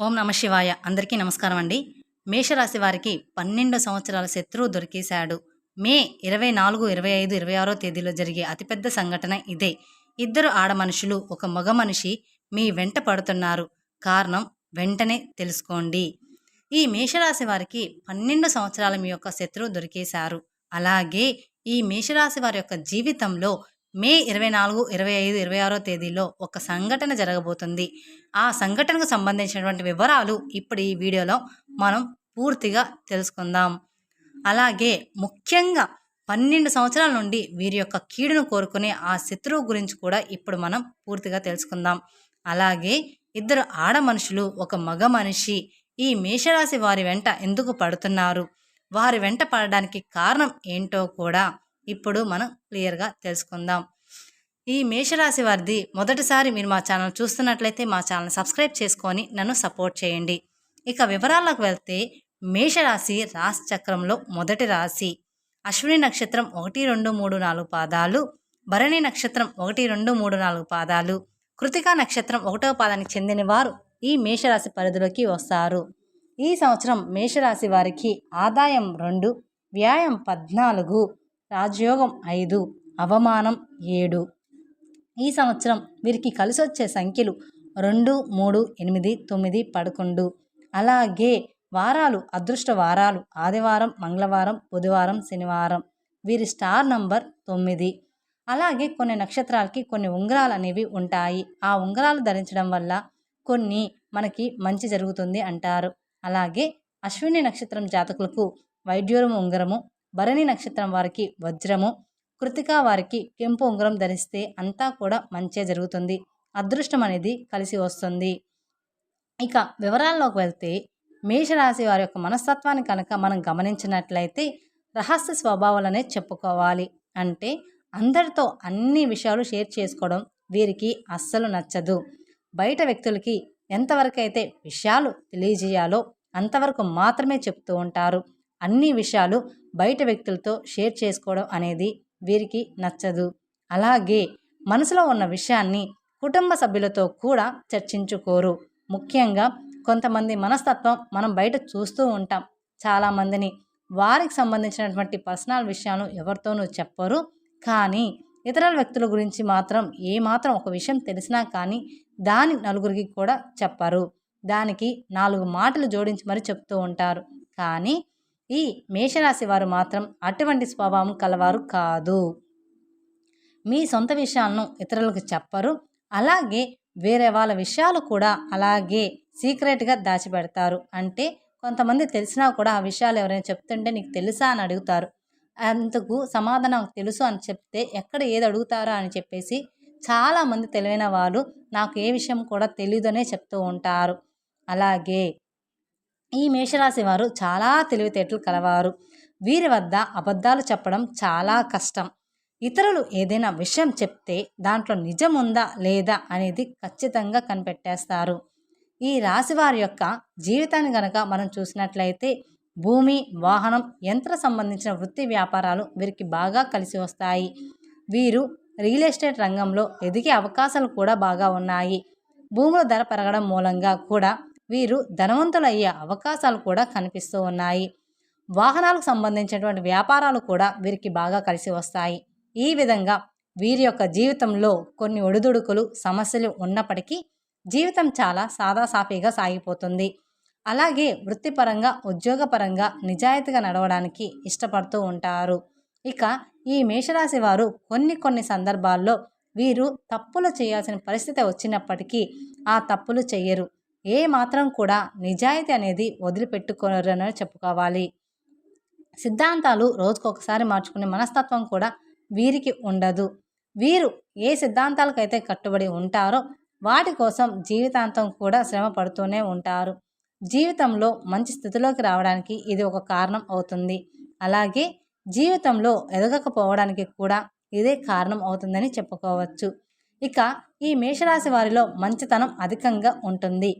ఓం నమ శివాయ. అందరికీ నమస్కారం అండి. మేషరాశి వారికి పన్నెండు సంవత్సరాల శత్రువు దొరికేశాడు. మే ఇరవై నాలుగు ఇరవై ఐదు ఇరవై ఆరో తేదీలో జరిగే అతిపెద్ద సంఘటన ఇదే. ఇద్దరు ఆడ మనుషులు ఒక మగ మనిషి మీ వెంట పడుతున్నారు. కారణం వెంటనే తెలుసుకోండి. ఈ మేషరాశి వారికి పన్నెండు సంవత్సరాల మీ యొక్క శత్రువు దొరికేశారు. అలాగే ఈ మేషరాశి వారి యొక్క జీవితంలో మే ఇరవై నాలుగు ఇరవై ఐదు ఇరవై ఆరో తేదీలో ఒక సంఘటన జరగబోతుంది. ఆ సంఘటనకు సంబంధించినటువంటి వివరాలు ఇప్పుడు ఈ వీడియోలో మనం పూర్తిగా తెలుసుకుందాం. అలాగే ముఖ్యంగా పన్నెండు సంవత్సరాల నుండి వీరి యొక్క కీడును కోరుకునే ఆ శత్రువు గురించి కూడా ఇప్పుడు మనం పూర్తిగా తెలుసుకుందాం. అలాగే ఇద్దరు ఆడ మనుషులు ఒక మగ మనిషి ఈ మేషరాశి వారి వెంట ఎందుకు పడుతున్నారు? వారి వెంట పడడానికి కారణం ఏంటో కూడా ఇప్పుడు మనం క్లియర్గా తెలుసుకుందాం. ఈ మేషరాశి వారిది మొదటిసారి మీరు మా ఛానల్ చూస్తున్నట్లయితే మా ఛానల్ సబ్స్క్రైబ్ చేసుకొని నన్ను సపోర్ట్ చేయండి. ఇక వివరాలకు వెళ్తే మేషరాశి రాశి చక్రంలో మొదటి రాశి. అశ్విని నక్షత్రం ఒకటి రెండు మూడు నాలుగు పాదాలు. భరణి నక్షత్రం ఒకటి రెండు మూడు నాలుగు పాదాలు. కృతికా నక్షత్రం ఒకటో పాదానికి చెందిన వారు ఈ మేషరాశి పరిధిలోకి వస్తారు. ఈ సంవత్సరం మేషరాశి వారికి ఆదాయం రెండు వ్యాయం పద్నాలుగు. రాజయోగం ఐదు అవమానం ఏడు. ఈ సంవత్సరం వీరికి కలిసి వచ్చే సంఖ్యలు రెండు మూడు ఎనిమిది తొమ్మిది పదకొండు. అలాగే వారాలు అదృష్ట వారాలు ఆదివారం మంగళవారం బుధవారం శనివారం. వీరి స్టార్ నంబర్ తొమ్మిది. అలాగే కొన్ని నక్షత్రాలకి కొన్ని ఉంగరాలు అనేవి ఉంటాయి. ఆ ఉంగరాలు ధరించడం వల్ల కొన్ని మనకి మంచి జరుగుతుంది అంటారు. అలాగే అశ్విని నక్షత్రం జాతకులకు వైద్యూరము ఉంగరము భరణి నక్షత్రం వారికి వజ్రము కృతికా వారికి కెంపు ఉంగరం ధరిస్తే అంతా కూడా మంచే జరుగుతుంది. అదృష్టం అనేది కలిసి వస్తుంది. ఇక వివరాల్లోకి వెళ్తే మేషరాశి వారి యొక్క మనస్తత్వాన్ని కనుక మనం గమనించినట్లయితే రహస్య స్వభావాలనే చెప్పుకోవాలి. అంటే అందరితో అన్ని విషయాలు షేర్ చేసుకోవడం వీరికి అస్సలు నచ్చదు. బయట వ్యక్తులకి ఎంతవరకు అయితే విషయాలు తెలియజేయాలో అంతవరకు మాత్రమే చెప్తూ ఉంటారు. అన్ని విషయాలు బయట వ్యక్తులతో షేర్ చేసుకోవడం అనేది వీరికి నచ్చదు. అలాగే మనసులో ఉన్న విషయాన్ని కుటుంబ సభ్యులతో కూడా చర్చించుకోరు. ముఖ్యంగా కొంతమంది మనస్తత్వం మనం బయట చూస్తూ ఉంటాం. చాలామందిని వారికి సంబంధించినటువంటి పర్సనల్ విషయాలు ఎవరితోనూ చెప్పరు. కానీ ఇతర వ్యక్తుల గురించి మాత్రం ఏమాత్రం ఒక విషయం తెలిసినా కానీ దాని నలుగురికి కూడా చెప్పరు. దానికి నాలుగు మాటలు జోడించి మరి చెప్తూ ఉంటారు. కానీ ఈ మేషరాశి వారు మాత్రం అటువంటి స్వభావం కలవారు కాదు. మీ సొంత విషయాలను ఇతరులకు చెప్పరు. అలాగే వేరే వాళ్ళ విషయాలు కూడా అలాగే సీక్రెట్గా దాచిపెడతారు. అంటే కొంతమంది తెలిసినా కూడా ఆ విషయాలు ఎవరైనా చెప్తుంటే నీకు తెలుసా అని అడుగుతారు. అందుకు సమాధానం తెలుసు అని చెప్తే ఎక్కడ ఏది అడుగుతారా అని చెప్పేసి చాలామంది తెలివైన వాళ్ళు నాకు ఏ విషయం కూడా తెలీదనే చెప్తూ ఉంటారు. అలాగే ఈ మేషరాశి వారు చాలా తెలివితేటలు కలవారు. వీరి వద్ద అబద్ధాలు చెప్పడం చాలా కష్టం. ఇతరులు ఏదైనా విషయం చెప్తే దాంట్లో నిజం ఉందా లేదా అనేది ఖచ్చితంగా కనిపెట్టేస్తారు. ఈ రాశి వారి యొక్క జీవితాన్ని గనక మనం చూసినట్లయితే భూమి వాహనం యంత్ర సంబంధించిన వృత్తి వ్యాపారాలు వీరికి బాగా కలిసి వస్తాయి. వీరు రియల్ ఎస్టేట్ రంగంలో ఎదిగే అవకాశాలు కూడా బాగా ఉన్నాయి. భూముల ధర పెరగడం మూలంగా కూడా వీరు ధనవంతులయ్యే అవకాశాలు కూడా కనిపిస్తూ ఉన్నాయి. వాహనాలకు సంబంధించినటువంటి వ్యాపారాలు కూడా వీరికి బాగా కలిసి వస్తాయి. ఈ విధంగా వీరి యొక్క జీవితంలో కొన్ని ఒడిదుడుకులు సమస్యలు ఉన్నప్పటికీ జీవితం చాలా సాదాసాఫీగా సాగిపోతుంది. అలాగే వృత్తిపరంగా ఉద్యోగపరంగా నిజాయితీగా నడవడానికి ఇష్టపడుతూ ఉంటారు. ఇక ఈ మేషరాశి వారు కొన్ని కొన్ని సందర్భాల్లో వీరు తప్పులు చేయాల్సిన పరిస్థితి వచ్చినప్పటికీ ఆ తప్పులు చెయ్యరు ఏ మాత్రం కూడా నిజాయితీ అనేది వదిలిపెట్టుకోరని చెప్పుకోవాలి. సిద్ధాంతాలు రోజుకొకసారి మార్చుకునే మనస్తత్వం కూడా వీరికి ఉండదు. వీరు ఏ సిద్ధాంతాలకైతే కట్టుబడి ఉంటారో వాటి కోసం జీవితాంతం కూడా శ్రమ పడుతూనే ఉంటారు. జీవితంలో మంచి స్థితిలోకి రావడానికి ఇది ఒక కారణం అవుతుంది. అలాగే జీవితంలో ఎదగకపోవడానికి కూడా ఇదే కారణం అవుతుందని చెప్పుకోవచ్చు. ఇక ఈ మేషరాశి వారిలో మంచితనం అధికంగా ఉంటుంది.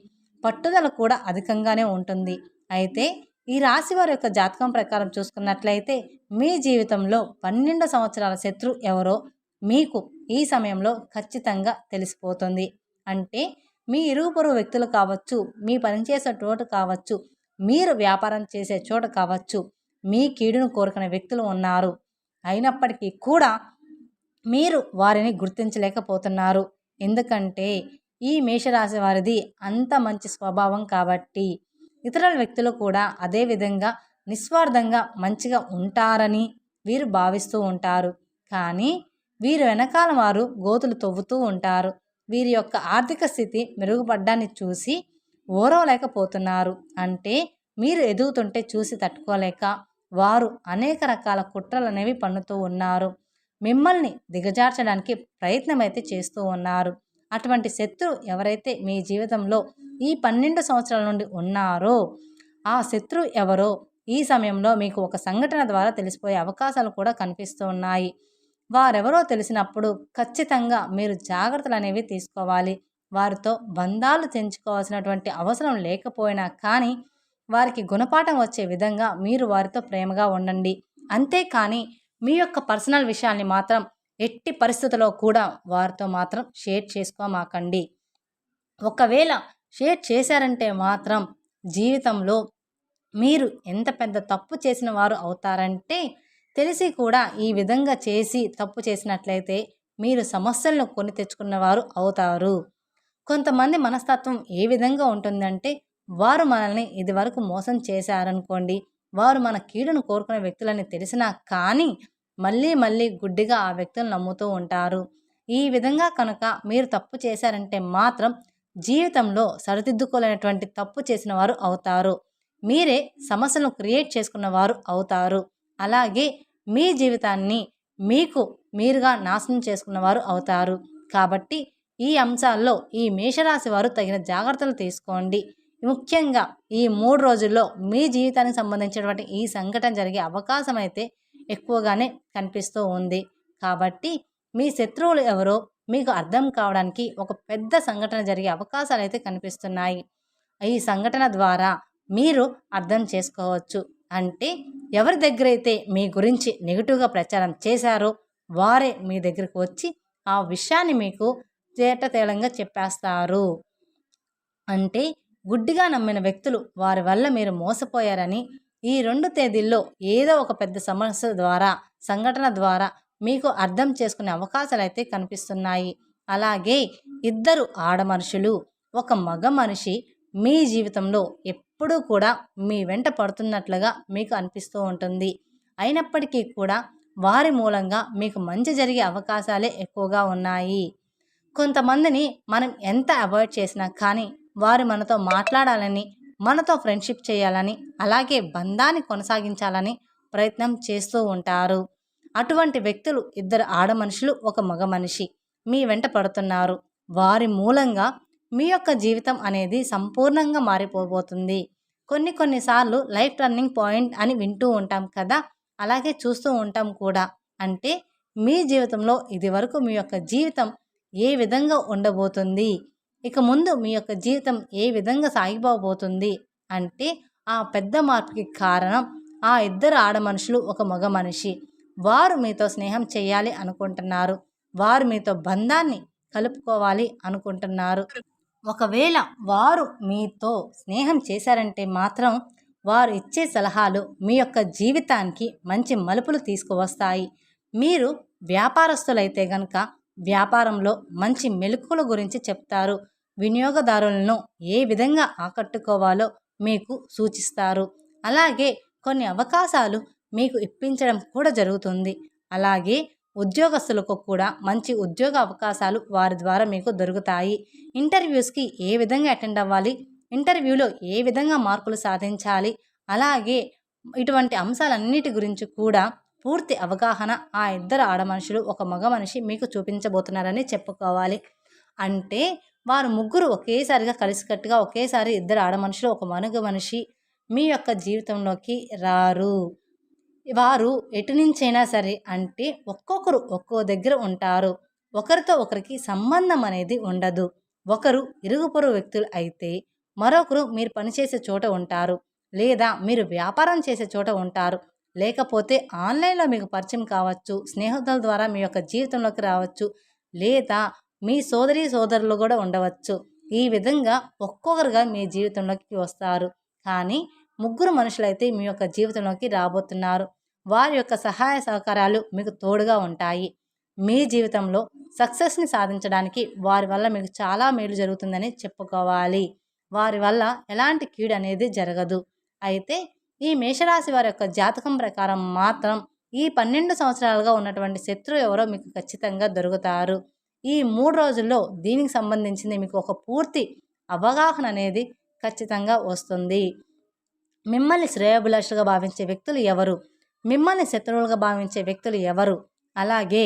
పట్టుదల కూడా అధికంగానే ఉంటుంది. అయితే ఈ రాశి వారి యొక్క జాతకం ప్రకారం చూసుకున్నట్లయితే మీ జీవితంలో పన్నెండు సంవత్సరాల శత్రు ఎవరో మీకు ఈ సమయంలో ఖచ్చితంగా తెలిసిపోతుంది. అంటే మీ ఇరుగు పొరుగు వ్యక్తులు కావచ్చు మీ పనిచేసే చోటు కావచ్చు మీరు వ్యాపారం చేసే చోట కావచ్చు మీ కీడును కోరుకునే వ్యక్తులు ఉన్నారు. అయినప్పటికీ కూడా మీరు వారిని గుర్తించలేకపోతున్నారు. ఎందుకంటే ఈ మేషరాశి వారిది అంత మంచి స్వభావం కాబట్టి ఇతరుల వ్యక్తులు కూడా అదే విధంగా నిస్వార్థంగా మంచిగా ఉంటారని వీరు భావిస్తూ ఉంటారు. కానీ వీరు వెనకాల వారు గోతులు తవ్వుతూ ఉంటారు. వీరి యొక్క ఆర్థిక స్థితి మెరుగుపడ్డాన్ని చూసి ఓరవలేకపోతున్నారు అంటే మీరు ఎదుగుతుంటే చూసి తట్టుకోలేక వారు అనేక రకాల కుట్రలు అనేవి పన్నుతూ ఉన్నారు. మిమ్మల్ని దిగజార్చడానికి ప్రయత్నం అయితే చేస్తూ ఉన్నారు. అటువంటి శత్రు ఎవరైతే మీ జీవితంలో ఈ పన్నెండు సంవత్సరాల నుండి ఉన్నారో ఆ శత్రు ఎవరో ఈ సమయంలో మీకు ఒక సంఘటన ద్వారా తెలిసిపోయే అవకాశాలు కూడా కనిపిస్తూ ఉన్నాయి. వారెవరో తెలిసినప్పుడు ఖచ్చితంగా మీరు జాగ్రత్తలు అనేవి తీసుకోవాలి. వారితో బంధాలు తెంచుకోవాల్సినటువంటి అవసరం లేకపోయినా కానీ వారికి గుణపాఠం వచ్చే విధంగా మీరు వారితో ప్రేమగా ఉండండి. అంతేకాని మీ యొక్క పర్సనల్ విషయాల్ని మాత్రం ఎట్టి పరిస్థితుల్లో కూడా వారితో మాత్రం షేర్ చేసుకోమాకండి. ఒకవేళ షేర్ చేశారంటే మాత్రం జీవితంలో మీరు ఎంత పెద్ద తప్పు చేసిన వారు అవుతారంటే తెలిసి కూడా ఈ విధంగా చేసి తప్పు చేసినట్లయితే మీరు సమస్యలను కొని తెచ్చుకున్నవారు అవుతారు. కొంతమంది మనస్తత్వం ఏ విధంగా ఉంటుందంటే వారు మనల్ని ఇదివరకు మోసం చేశారనుకోండి వారు మన కీడును కోరుకునే వ్యక్తులని తెలిసినా కానీ మళ్ళీ మళ్ళీ గుడ్డిగా ఆ వ్యక్తులు నమ్ముతూ ఉంటారు. ఈ విధంగా కనుక మీరు తప్పు చేశారంటే మాత్రం జీవితంలో సరిదిద్దుకోలేనటువంటి తప్పు చేసిన వారు అవుతారు. మీరే సమస్యలను క్రియేట్ చేసుకున్న వారు అవుతారు. అలాగే మీ జీవితాన్ని మీకు మీరుగా నాశనం చేసుకున్నవారు అవుతారు. కాబట్టి ఈ అంశాల్లో ఈ మేషరాశి వారు తగిన జాగ్రత్తలు తీసుకోండి. ముఖ్యంగా ఈ మూడు రోజుల్లో మీ జీవితానికి సంబంధించినటువంటి ఈ సంఘటన జరిగే అవకాశం అయితే ఎక్కువగానే కనిపిస్తూ ఉంది. కాబట్టి మీ శత్రువులు ఎవరో మీకు అర్థం కావడానికి ఒక పెద్ద సంఘటన జరిగే అవకాశాలు అయితే కనిపిస్తున్నాయి. ఈ సంఘటన ద్వారా మీరు అర్థం చేసుకోవచ్చు. అంటే ఎవరి దగ్గర అయితే మీ గురించి నెగిటివ్గా ప్రచారం చేశారో వారే మీ దగ్గరకు వచ్చి ఆ విషయాన్ని మీకు తేటతేలంగా చెప్పేస్తారు. అంటే గుడ్డిగా నమ్మిన వ్యక్తులు వారి వల్ల మీరు మోసపోయారని ఈ రెండు తేదీల్లో ఏదో ఒక పెద్ద సమస్య ద్వారా సంఘటన ద్వారా మీకు అర్థం చేసుకునే అవకాశాలు అయితే కనిపిస్తున్నాయి. అలాగే ఇద్దరు ఆడ మనుషులు ఒక మగ మనిషి మీ జీవితంలో ఎప్పుడూ కూడా మీ వెంట పడుతున్నట్లుగా మీకు అనిపిస్తూ ఉంటుంది. అయినప్పటికీ కూడా వారి మూలంగా మీకు మంచి జరిగే అవకాశాలే ఎక్కువగా ఉన్నాయి. కొంతమందిని మనం ఎంత అవాయిడ్ చేసినా కానీ వారు మనతో మాట్లాడాలని మనతో ఫ్రెండ్షిప్ చేయాలని అలాగే బంధాన్ని కొనసాగించాలని ప్రయత్నం చేస్తూ ఉంటారు. అటువంటి వ్యక్తులు ఇద్దరు ఆడ మనుషులు ఒక మగ మనిషి. మీ వెంట పడుతున్నారు. వారి మూలంగా మీ యొక్క జీవితం అనేది సంపూర్ణంగా మారిపోబోతుంది. కొన్ని కొన్నిసార్లు లైఫ్ టర్నింగ్ పాయింట్ అని వింటూ ఉంటాం కదా? అలాగే చూస్తూ ఉంటాం కూడా. అంటే మీ జీవితంలో ఇది వరకు మీ యొక్క జీవితం ఏ విధంగా ఉండబోతుంది? ఇక ముందు మీ యొక్క జీవితం ఏ విధంగా సాగిపోబోతుంది అంటే ఆ పెద్ద మార్పుకి కారణం ఆ ఇద్దరు ఆడ మనుషులు ఒక మగ మనిషి. వారు మీతో స్నేహం చేయాలి అనుకుంటున్నారు. వారు మీతో బంధాన్ని కలుపుకోవాలి అనుకుంటున్నారు. ఒకవేళ వారు మీతో స్నేహం చేశారంటే మాత్రం వారు ఇచ్చే సలహాలు మీ యొక్క జీవితానికి మంచి మలుపులు తీసుకువస్తాయి. మీరు వ్యాపారస్తులైతే గనక వ్యాపారంలో మంచి మెలుకుల గురించి చెప్తారు. వినియోగదారులను ఏ విధంగా ఆకట్టుకోవాలో మీకు సూచిస్తారు. అలాగే కొన్ని అవకాశాలు మీకు ఇప్పించడం కూడా జరుగుతుంది. అలాగే ఉద్యోగస్తులకు కూడా మంచి ఉద్యోగ అవకాశాలు వారి ద్వారా మీకు దొరుకుతాయి. ఇంటర్వ్యూస్కి ఏ విధంగా అటెండ్ అవ్వాలి? ఇంటర్వ్యూలో ఏ విధంగా మార్కులు సాధించాలి? అలాగే ఇటువంటి అంశాలన్నిటి గురించి కూడా పూర్తి అవగాహన ఆ ఇద్దరు ఆడ మనుషులు ఒక మగ మనిషి మీకు చూపించబోతున్నారని చెప్పుకోవాలి. అంటే వారు ముగ్గురు ఒకేసారిగా కలిసికట్టుగా ఒకేసారి ఇద్దరు ఆడ మనుషులు ఒక మనుగ మనిషి మీ యొక్క జీవితంలోకి రారు. వారు ఎటు నుంచైనా సరే అంటే ఒక్కొక్కరు ఒక్కో దగ్గర ఉంటారు. ఒకరితో ఒకరికి సంబంధం అనేది ఉండదు. ఒకరు ఇరుగు పొరుగు వ్యక్తులు అయితే మరొకరు మీరు పనిచేసే చోట ఉంటారు. లేదా మీరు వ్యాపారం చేసే చోట ఉంటారు. లేకపోతే ఆన్లైన్లో మీకు పరిచయం కావచ్చు స్నేహితుల ద్వారా మీ యొక్క జీవితంలోకి రావచ్చు లేదా మీ సోదరి సోదరులు కూడా ఉండవచ్చు. ఈ విధంగా ఒక్కొక్కరుగా మీ జీవితంలోకి వస్తారు. కానీ ముగ్గురు మనుషులైతే మీ యొక్క జీవితంలోకి రాబోతున్నారు. వారి యొక్క సహాయ సహకారాలు మీకు తోడుగా ఉంటాయి. మీ జీవితంలో సక్సెస్ని సాధించడానికి వారి వల్ల మీకు చాలా మేలు జరుగుతుందని చెప్పుకోవాలి. వారి వల్ల ఎలాంటి కీడు అనేది జరగదు. అయితే ఈ మేషరాశి వారి యొక్క జాతకం ప్రకారం మాత్రం ఈ పన్నెండు సంవత్సరాలుగా ఉన్నటువంటి శత్రువు ఎవరో మీకు ఖచ్చితంగా దొరుకుతారు. ఈ మూడు రోజుల్లో దీనికి సంబంధించింది మీకు ఒక పూర్తి అవగాహన అనేది ఖచ్చితంగా వస్తుంది. మిమ్మల్ని శ్రేయభిలాషులుగా భావించే వ్యక్తులు ఎవరు? మిమ్మల్ని శత్రువులుగా భావించే వ్యక్తులు ఎవరు? అలాగే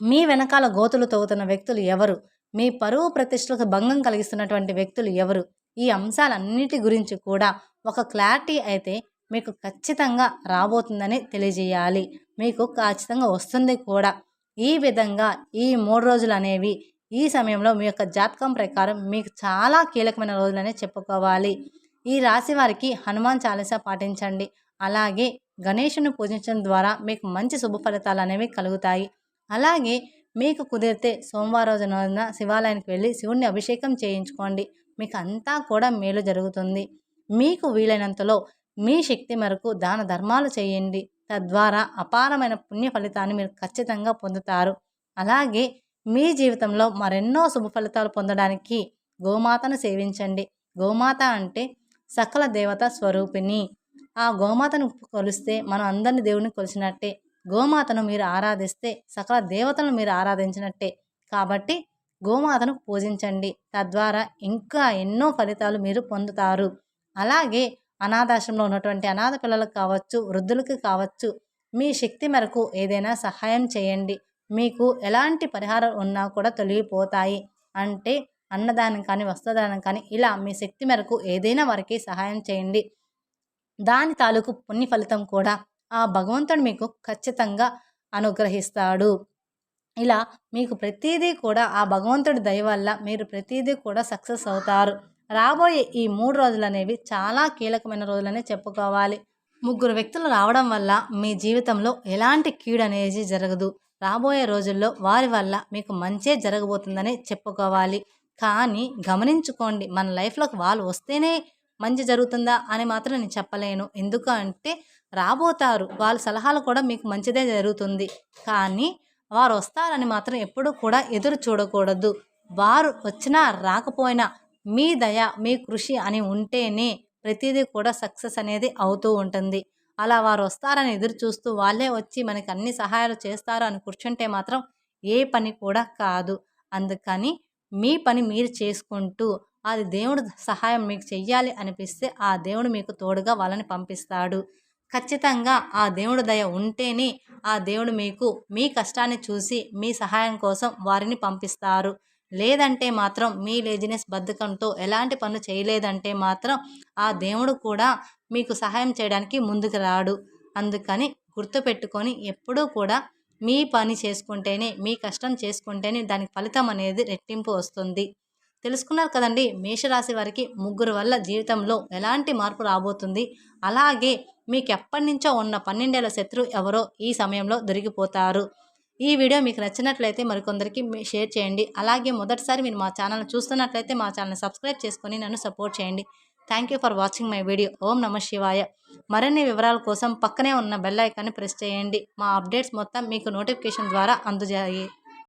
మీ వెనకాల గోతులు తవ్వుతున్న వ్యక్తులు ఎవరు? మీ పరువు ప్రతిష్టలకు భంగం కలిగిస్తున్నటువంటి వ్యక్తులు ఎవరు? ఈ అంశాలన్నిటి గురించి కూడా ఒక క్లారిటీ అయితే మీకు ఖచ్చితంగా రాబోతుందని తెలియజేయాలి. మీకు ఖచ్చితంగా వస్తుంది కూడా. ఈ విధంగా ఈ మూడు రోజులు అనేవి ఈ సమయంలో మీ యొక్క జాతకం ప్రకారం మీకు చాలా కీలకమైన రోజులనే చెప్పుకోవాలి. ఈ రాశి వారికి హనుమాన్ చాలీసా పాటించండి. అలాగే గణేషుని పూజించడం ద్వారా మీకు మంచి శుభ ఫలితాలు అనేవి కలుగుతాయి. అలాగే మీకు కుదిరితే సోమవారం రోజున శివాలయానికి వెళ్ళి శివుణ్ణి అభిషేకం చేయించుకోండి. మీకు అంతా కూడా మేలు జరుగుతుంది. మీకు వీలైనంతలో మీ శక్తి మేరకు దాన ధర్మాలు చేయండి. తద్వారా అపారమైన పుణ్య ఫలితాన్ని మీరు ఖచ్చితంగా పొందుతారు. అలాగే మీ జీవితంలో మరెన్నో శుభ ఫలితాలు పొందడానికి గోమాతను సేవించండి. గోమాత అంటే సకల దేవత స్వరూపిణి. ఆ గోమాతను కొలిస్తే మనం అందరిని దేవుని కొలిచినట్టే. గోమాతను మీరు ఆరాధిస్తే సకల దేవతలను మీరు ఆరాధించినట్టే. కాబట్టి గోమాతను పూజించండి. తద్వారా ఇంకా ఎన్నో ఫలితాలు మీరు పొందుతారు. అలాగే అనాథాశ్రమంలో ఉన్నటువంటి అనాథ పిల్లలకు కావచ్చు వృద్ధులకు కావచ్చు మీ శక్తి మేరకు ఏదైనా సహాయం చేయండి. మీకు ఎలాంటి పరిహారం ఉన్నా కూడా తొలగిపోతాయి. అంటే అన్నదానం కానీ వస్త్రదానం కానీ ఇలా మీ శక్తి మేరకు ఏదైనా వారికి సహాయం చేయండి. దాని తాలూకు పుణ్య ఫలితం కూడా ఆ భగవంతుడు మీకు ఖచ్చితంగా అనుగ్రహిస్తాడు. ఇలా మీకు ప్రతిదీ కూడా ఆ భగవంతుడి దయ వల్ల మీరు ప్రతిదీ కూడా సక్సెస్ అవుతారు. రాబోయే ఈ మూడు రోజులు అనేవి చాలా కీలకమైన రోజులనే చెప్పుకోవాలి. ముగ్గురు వ్యక్తులు రావడం వల్ల మీ జీవితంలో ఎలాంటి కీడు అనేది జరగదు. రాబోయే రోజుల్లో వారి వల్ల మీకు మంచే జరగబోతుందని చెప్పుకోవాలి. కానీ గమనించుకోండి మన లైఫ్లోకి వాళ్ళు వస్తేనే మంచి జరుగుతుందా అని మాత్రం నేను చెప్పలేను. ఎందుకంటే రాబోతారు వాళ్ళ సలహాలు కూడా మీకు మంచిదే జరుగుతుంది. కానీ వారు వస్తారని మాత్రం ఎప్పుడూ కూడా ఎదురు చూడకూడదు. వారు వచ్చినా రాకపోయినా మీ దయ మీ కృషి అని ఉంటేనే ప్రతిదీ కూడా సక్సెస్ అనేది అవుతూ ఉంటుంది. అలా వారు వస్తారని ఎదురు చూస్తూ వాళ్ళే వచ్చి మనకి అన్ని సహాయాలు చేస్తారు అని కూర్చుంటే మాత్రం ఏ పని కూడా కాదు. అందుకని మీ పని మీరు చేసుకుంటూ అది దేవుడు సహాయం మీకు చెయ్యాలి అనిపిస్తే ఆ దేవుడు మీకు తోడుగా వాళ్ళని పంపిస్తాడు. ఖచ్చితంగా ఆ దేవుడు దయ ఉంటేనే ఆ దేవుడు మీకు మీ కష్టాన్ని చూసి మీ సహాయం కోసం వారిని పంపిస్తారు. లేదంటే మాత్రం మీ లేజినెస్ బద్ధకంతో ఎలాంటి పనులు చేయలేదంటే మాత్రం ఆ దేవుడు కూడా మీకు సహాయం చేయడానికి ముందుకు రాడు. అందుకని గుర్తుపెట్టుకొని ఎప్పుడూ కూడా మీ పని చేసుకుంటేనే మీ కష్టం చేసుకుంటేనే దానికి ఫలితం అనేది రెట్టింపు వస్తుంది. తెలుసుకున్నారు కదండి మేషరాశి వారికి ముగ్గురు వల్ల జీవితంలో ఎలాంటి మార్పు రాబోతుంది? అలాగే మీకు ఎప్పటి నుంచో ఉన్న పన్నెండేళ్ళ శత్రువు ఎవరో ఈ సమయంలో దొరికిపోతారు. ఈ వీడియో మీకు నచ్చినట్లయితే మరికొందరికి షేర్ చేయండి. అలాగే మొదటిసారి మీరు మా ఛానల్ చూస్తున్నట్లయితే మా ఛానల్ సబ్స్క్రైబ్ చేసుకొని నన్ను సపోర్ట్ చేయండి. Thank you for watching my video ఓం నమ శివాయ. మరిన్ని వివరాల కోసం పక్కనే ఉన్న బెల్ ఐకాన్ని ప్రెస్ చేయండి. మా అప్డేట్స్ మొత్తం మీకు నోటిఫికేషన్ ద్వారా అందజేయి